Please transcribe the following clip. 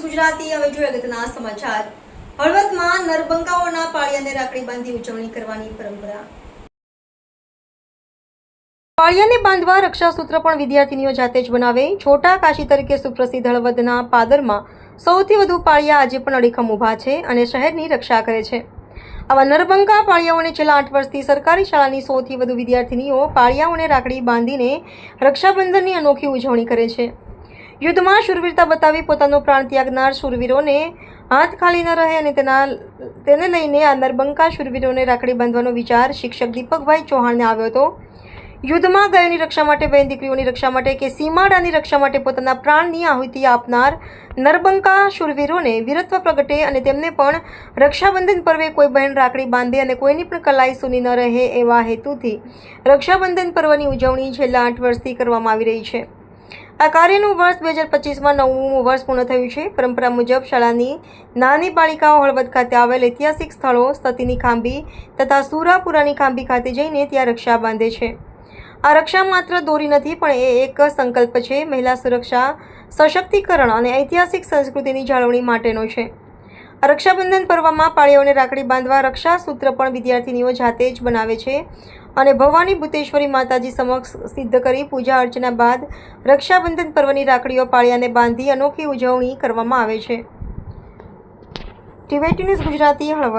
ગુજરાતી. હવે સમાચાર. હળવદમાં નરબંકાઓના પાળિયાને ઉજવણી કરવાની પરંપરા. પાળિયાને બાંધવા રક્ષાસૂત્ર પણ વિદ્યાર્થીનીઓ જાતે જ બનાવે. છોટા કાશી તરીકે સુપ્રસિદ્ધ હળવદના પાદરમાં સૌથી વધુ પાળિયા આજે પણ અડીખમ ઊભા છે અને શહેરની રક્ષા કરે છે. આવા નરબંકા પાળિયાઓને છેલ્લા આઠ વર્ષથી સરકારી શાળાની સૌથી વધુ વિદ્યાર્થીનીઓ પાળિયાઓને રાખડી બાંધીને રક્ષાબંધનની અનોખી ઉજવણી કરે છે. યુદ્ધમાં શૂરવીરતા બતાવી પોતાનો પ્રાણ ત્યાગનાર શૂરવીરોને હાથ ખાલી ન રહે અને તેના તેને લઈને આ નરબંકા શૂરવીરોને રાખડી બાંધવાનો વિચાર શિક્ષક દીપકભાઈ ચૌહાણને આવ્યો હતો. યુદ્ધમાં ગયોની રક્ષા માટે, બહેન દીકરીઓની રક્ષા માટે કે સીમાડાની રક્ષા માટે પોતાના પ્રાણની આહુતિ આપનાર નરબંકા શૂરવીરોને વીરત્વ પ્રગટે અને તેમને પણ રક્ષાબંધન પર્વે કોઈ બહેન રાખડી બાંધે અને કોઈની પણ કલાઈ સુની ન રહે એવા હેતુથી રક્ષાબંધન પર્વની ઉજવણી છેલ્લા આઠ વર્ષથી કરવામાં આવી રહી છે. આ કાર્યનું વર્ષ બે હજાર પચીસમાં નવમું વર્ષ પૂર્ણ થયું છે. પરંપરા મુજબ શાળાની નાની બાળિકાઓ હળવદ ખાતે આવેલ ઐતિહાસિક સ્થળો સતીની ખાંભી તથા સુરાપુરાની ખાંભી ખાતે જઈને ત્યાં રક્ષા બાંધે છે. આ રક્ષા માત્ર દોરી નથી, પણ એ એક સંકલ્પ છે. મહિલા સુરક્ષા, સશક્તિકરણ અને ઐતિહાસિક સંસ્કૃતિની જાળવણી માટેનો છે. રક્ષાબંધન પર્વમાં પાળીઓને રાખડી બાંધવા રક્ષા સૂત્ર પણ વિદ્યાર્થીનીઓ જાતે જ બનાવે છે અને ભવાની ભૂતેશ્વરી માતાજી સમક્ષ સિદ્ધ કરી પૂજા અર્ચના બાદ રક્ષાબંધન પર્વની રાખડીઓ પાળિયાને બાંધી અનોખી ઉજવણી કરવામાં આવે છે. ટીવેટી ન્યૂઝ ગુજરાતી હળવદ.